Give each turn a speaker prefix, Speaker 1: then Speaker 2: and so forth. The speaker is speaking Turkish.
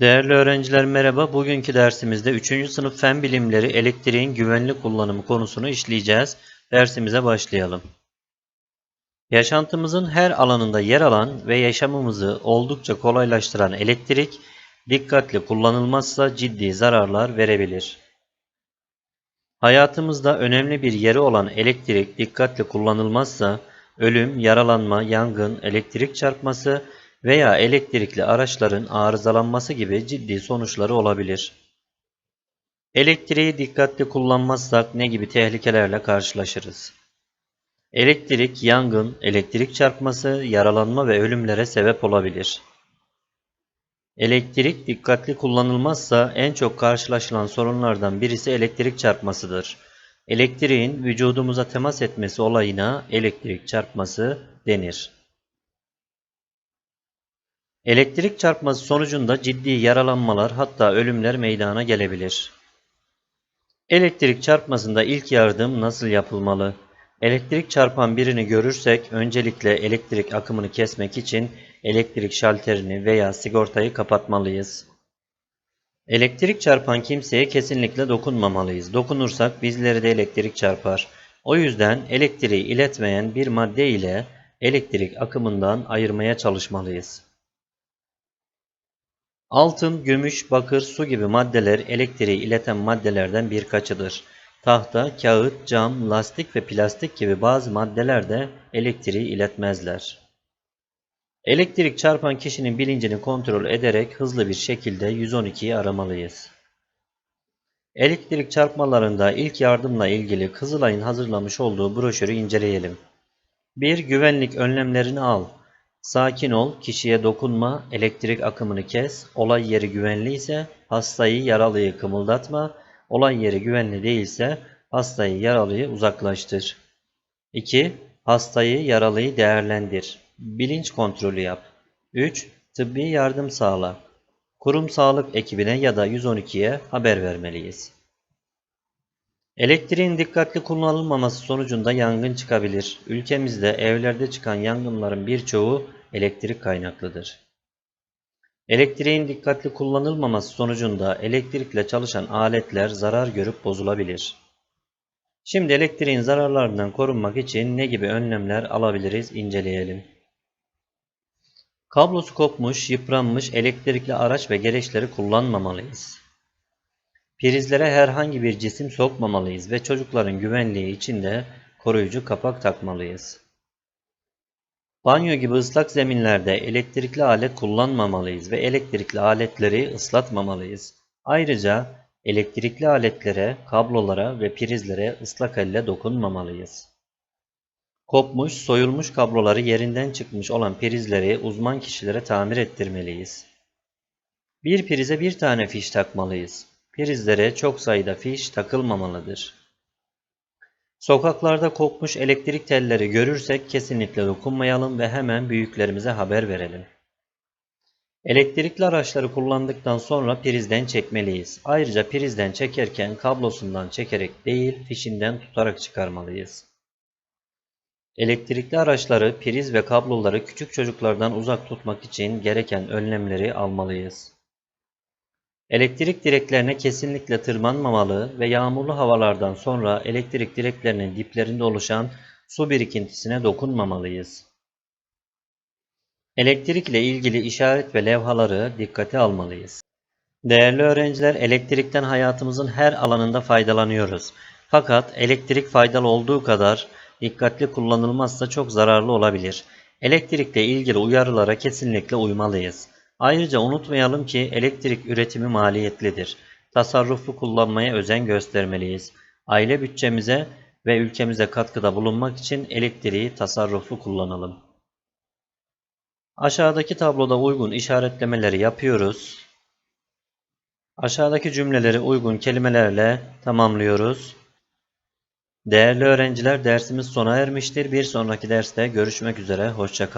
Speaker 1: Değerli öğrenciler merhaba. Bugünkü dersimizde 3. sınıf fen bilimleri elektriğin güvenli kullanımı konusunu işleyeceğiz. Dersimize başlayalım. Yaşantımızın her alanında yer alan ve yaşamımızı oldukça kolaylaştıran elektrik dikkatli kullanılmazsa ciddi zararlar verebilir. Hayatımızda önemli bir yeri olan elektrik dikkatli kullanılmazsa ölüm, yaralanma, yangın, elektrik çarpması veya elektrikli araçların arızalanması gibi ciddi sonuçları olabilir. Elektriği dikkatli kullanmazsak ne gibi tehlikelerle karşılaşırız? Elektrik, yangın, elektrik çarpması, yaralanma ve ölümlere sebep olabilir. Elektrik dikkatli kullanılmazsa en çok karşılaşılan sorunlardan birisi elektrik çarpmasıdır. Elektriğin vücudumuza temas etmesi olayına elektrik çarpması denir. Elektrik çarpması sonucunda ciddi yaralanmalar hatta ölümler meydana gelebilir. Elektrik çarpmasında ilk yardım nasıl yapılmalı? Elektrik çarpan birini görürsek öncelikle elektrik akımını kesmek için elektrik şalterini veya sigortayı kapatmalıyız. Elektrik çarpan kimseye kesinlikle dokunmamalıyız. Dokunursak bizleri de elektrik çarpar. O yüzden elektriği iletmeyen bir madde ile elektrik akımından ayırmaya çalışmalıyız. Altın, gümüş, bakır, su gibi maddeler elektriği ileten maddelerden birkaçıdır. Tahta, kağıt, cam, lastik ve plastik gibi bazı maddeler de elektriği iletmezler. Elektrik çarpan kişinin bilincini kontrol ederek hızlı bir şekilde 112'yi aramalıyız. Elektrik çarpmalarında ilk yardımla ilgili Kızılay'ın hazırlamış olduğu broşürü inceleyelim. 1. Güvenlik önlemlerini al. Sakin ol, kişiye dokunma, elektrik akımını kes, olay yeri güvenli ise hastayı yaralıyı kımıldatma, olay yeri güvenli değilse hastayı yaralıyı uzaklaştır. 2. Hastayı yaralıyı değerlendir. Bilinç kontrolü yap. 3. Tıbbi yardım sağla. Kurum sağlık ekibine ya da 112'ye haber vermeliyiz. Elektriğin dikkatli kullanılmaması sonucunda yangın çıkabilir. Ülkemizde evlerde çıkan yangınların birçoğu elektrik kaynaklıdır. Elektriğin dikkatli kullanılmaması sonucunda elektrikle çalışan aletler zarar görüp bozulabilir. Şimdi elektriğin zararlarından korunmak için ne gibi önlemler alabiliriz inceleyelim. Kablosu kopmuş, yıpranmış elektrikli araç ve gereçleri kullanmamalıyız. Prizlere herhangi bir cisim sokmamalıyız ve çocukların güvenliği için de koruyucu kapak takmalıyız. Banyo gibi ıslak zeminlerde elektrikli alet kullanmamalıyız ve elektrikli aletleri ıslatmamalıyız. Ayrıca elektrikli aletlere, kablolara ve prizlere ıslak elle dokunmamalıyız. Kopmuş, soyulmuş kabloları yerinden çıkmış olan prizleri uzman kişilere tamir ettirmeliyiz. Bir prize bir tane fiş takmalıyız. Prizlere çok sayıda fiş takılmamalıdır. Sokaklarda kopmuş elektrik telleri görürsek kesinlikle dokunmayalım ve hemen büyüklerimize haber verelim. Elektrikli araçları kullandıktan sonra prizden çekmeliyiz. Ayrıca prizden çekerken kablosundan çekerek değil fişinden tutarak çıkarmalıyız. Elektrikli araçları, priz ve kabloları küçük çocuklardan uzak tutmak için gereken önlemleri almalıyız. Elektrik direklerine kesinlikle tırmanmamalı ve yağmurlu havalardan sonra elektrik direklerinin diplerinde oluşan su birikintisine dokunmamalıyız. Elektrik ile ilgili işaret ve levhaları dikkate almalıyız. Değerli öğrenciler, elektrikten hayatımızın her alanında faydalanıyoruz. Fakat elektrik faydalı olduğu kadar dikkatli kullanılmazsa çok zararlı olabilir. Elektrikle ilgili uyarılara kesinlikle uymalıyız. Ayrıca unutmayalım ki elektrik üretimi maliyetlidir. Tasarruflu kullanmaya özen göstermeliyiz. Aile bütçemize ve ülkemize katkıda bulunmak için elektriği tasarruflu kullanalım. Aşağıdaki tabloda uygun işaretlemeleri yapıyoruz. Aşağıdaki cümleleri uygun kelimelerle tamamlıyoruz. Değerli öğrenciler dersimiz sona ermiştir. Bir sonraki derste görüşmek üzere. Hoşçakalın.